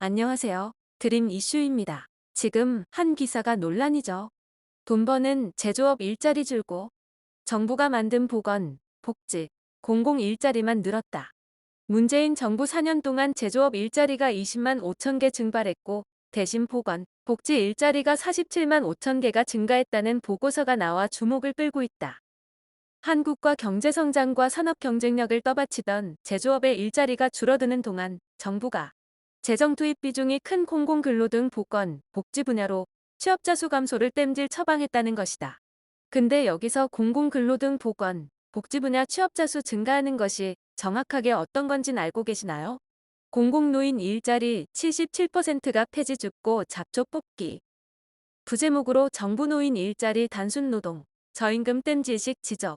안녕하세요. 드림 이슈입니다. 지금 한 기사가 논란이죠. 돈 버는 제조업 일자리 줄고 정부가 만든 보건, 복지, 공공 일자리만 늘었다. 문재인 정부 4년 동안 제조업 일자리가 20만 5천 개 증발했고 대신 보건, 복지 일자리가 47만 5천 개가 증가했다는 보고서가 나와 주목을 끌고 있다. 한국과 경제성장과 산업 경쟁력을 떠받치던 제조업의 일자리가 줄어드는 동안 정부가 재정 투입 비중이 큰 공공근로 등 보건, 복지 분야로 취업자 수 감소를 땜질 처방했다는 것이다. 근데 여기서 공공근로 등 보건, 복지 분야 취업자 수 증가하는 것이 정확하게 어떤 건진 알고 계시나요? 공공노인 일자리 77%가 폐지 줍고 잡초 뽑기. 부제목으로 정부 노인 일자리 단순 노동, 저임금 땜질식 지적.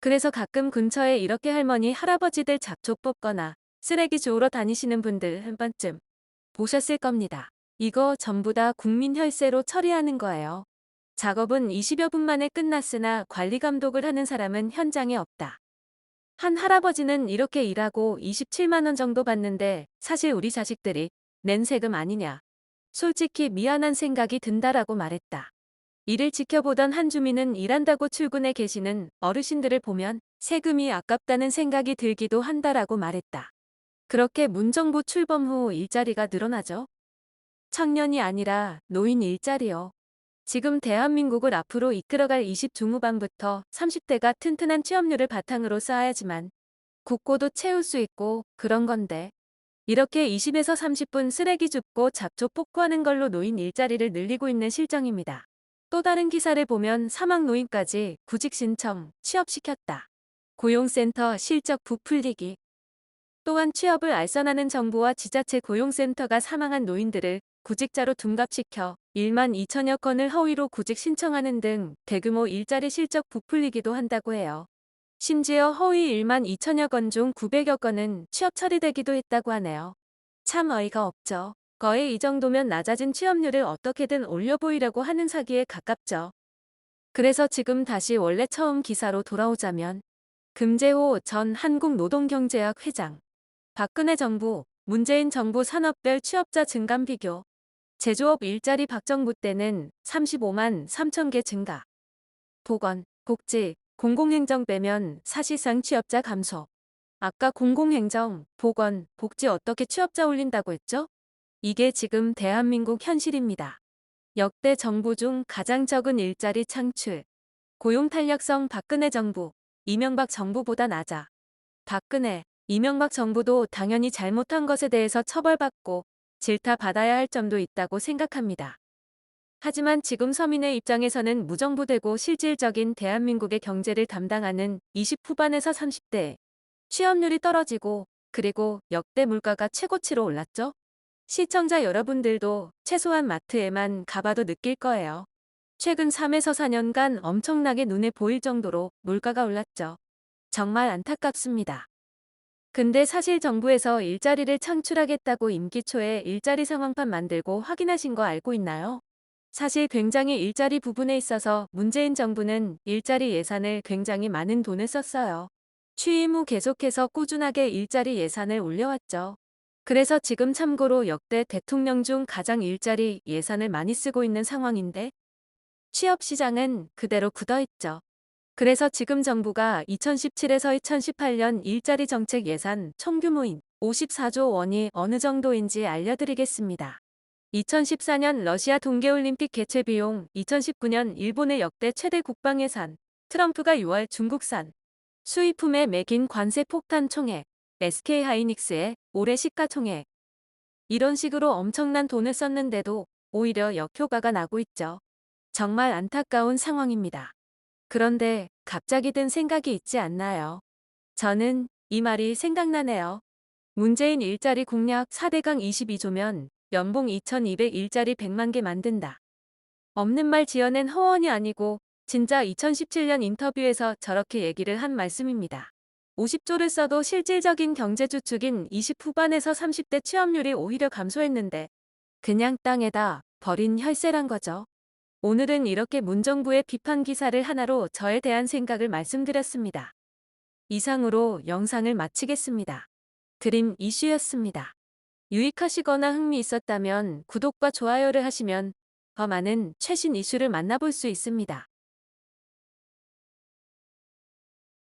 그래서 가끔 근처에 이렇게 할머니, 할아버지들 잡초 뽑거나 쓰레기 주우러 다니시는 분들 한 번쯤 보셨을 겁니다. 이거 전부 다 국민 혈세로 처리하는 거예요. 작업은 20여 분 만에 끝났으나 관리 감독을 하는 사람은 현장에 없다. 한 할아버지는 이렇게 일하고 27만원 정도 받는데 사실 우리 자식들이 낸 세금 아니냐. 솔직히 미안한 생각이 든다라고 말했다. 이를 지켜보던 한 주민은 일한다고 출근해 계시는 어르신들을 보면 세금이 아깝다는 생각이 들기도 한다라고 말했다. 그렇게 문정부 출범 후 일자리가 늘어나죠. 청년이 아니라 노인 일자리요. 지금 대한민국을 앞으로 이끌어갈 20 중후반부터 30대가 튼튼한 취업률을 바탕으로 쌓아야지만 국고도 채울 수 있고 그런 건데 이렇게 20에서 30분 쓰레기 줍고 잡초 뽑고 하는 걸로 노인 일자리를 늘리고 있는 실정입니다. 또 다른 기사를 보면 사망 노인까지 구직 신청, 취업시켰다. 고용센터 실적 부풀리기. 또한 취업을 알선하는 정부와 지자체 고용센터가 사망한 노인들을 구직자로 둔갑시켜 1만 2천여 건을 허위로 구직 신청하는 등 대규모 일자리 실적 부풀리기도 한다고 해요. 심지어 허위 1만 2천여 건 중 900여 건은 취업 처리되기도 했다고 하네요. 참 어이가 없죠. 거의 이 정도면 낮아진 취업률을 어떻게든 올려 보이려고 하는 사기에 가깝죠. 그래서 지금 다시 원래 처음 기사로 돌아오자면 금재호 전 한국노동경제학 회장 박근혜 정부, 문재인 정부 산업별 취업자 증감 비교. 제조업 일자리 박정부 때는 35만 3천 개 증가. 보건, 복지, 공공행정 빼면 사실상 취업자 감소. 아까 공공행정, 보건, 복지 어떻게 취업자 올린다고 했죠? 이게 지금 대한민국 현실입니다. 역대 정부 중 가장 적은 일자리 창출. 고용 탄력성 박근혜 정부, 이명박 정부보다 낮아. 박근혜, 이명박 정부도 당연히 잘못한 것에 대해서 처벌받고 질타받아야 할 점도 있다고 생각합니다. 하지만 지금 서민의 입장에서는 무정부되고 실질적인 대한민국의 경제를 담당하는 20 후반에서 30대 취업률이 떨어지고 그리고 역대 물가가 최고치로 올랐죠? 시청자 여러분들도 최소한 마트에만 가봐도 느낄 거예요. 최근 3에서 4년간 엄청나게 눈에 보일 정도로 물가가 올랐죠. 정말 안타깝습니다. 근데 사실 정부에서 일자리를 창출하겠다고 임기 초에 일자리 상황판 만들고 확인하신 거 알고 있나요? 사실 굉장히 일자리 부분에 있어서 문재인 정부는 일자리 예산을 굉장히 많은 돈을 썼어요. 취임 후 계속해서 꾸준하게 일자리 예산을 올려왔죠. 그래서 지금 참고로 역대 대통령 중 가장 일자리 예산을 많이 쓰고 있는 상황인데 취업 시장은 그대로 굳어있죠. 그래서 지금 정부가 2017에서 2018년 일자리 정책 예산 총 규모인 54조 원이 어느 정도인지 알려드리겠습니다. 2014년 러시아 동계올림픽 개최 비용, 2019년 일본의 역대 최대 국방 예산, 트럼프가 6월 중국산 수입품에 매긴 관세 폭탄 총액, SK 하이닉스의 올해 시가총액. 이런 식으로 엄청난 돈을 썼는데도 오히려 역효과가 나고 있죠. 정말 안타까운 상황입니다. 그런데 갑자기 든 생각이 있지 않나요? 저는 이 말이 생각나네요. 문재인 일자리 공약 4대강 22조면 연봉 2200 일자리 100만 개 만든다. 없는 말 지어낸 허언이 아니고 진짜 2017년 인터뷰에서 저렇게 얘기를 한 말씀입니다. 50조를 써도 실질적인 경제 주축인 20 후반에서 30대 취업률이 오히려 감소했는데 그냥 땅에다 버린 혈세란 거죠. 오늘은 이렇게 문정부의 비판 기사를 하나로 저에 대한 생각을 말씀드렸습니다. 이상으로 영상을 마치겠습니다. 드림 이슈였습니다. 유익하시거나 흥미 있었다면 구독과 좋아요를 하시면 더 많은 최신 이슈를 만나볼 수 있습니다.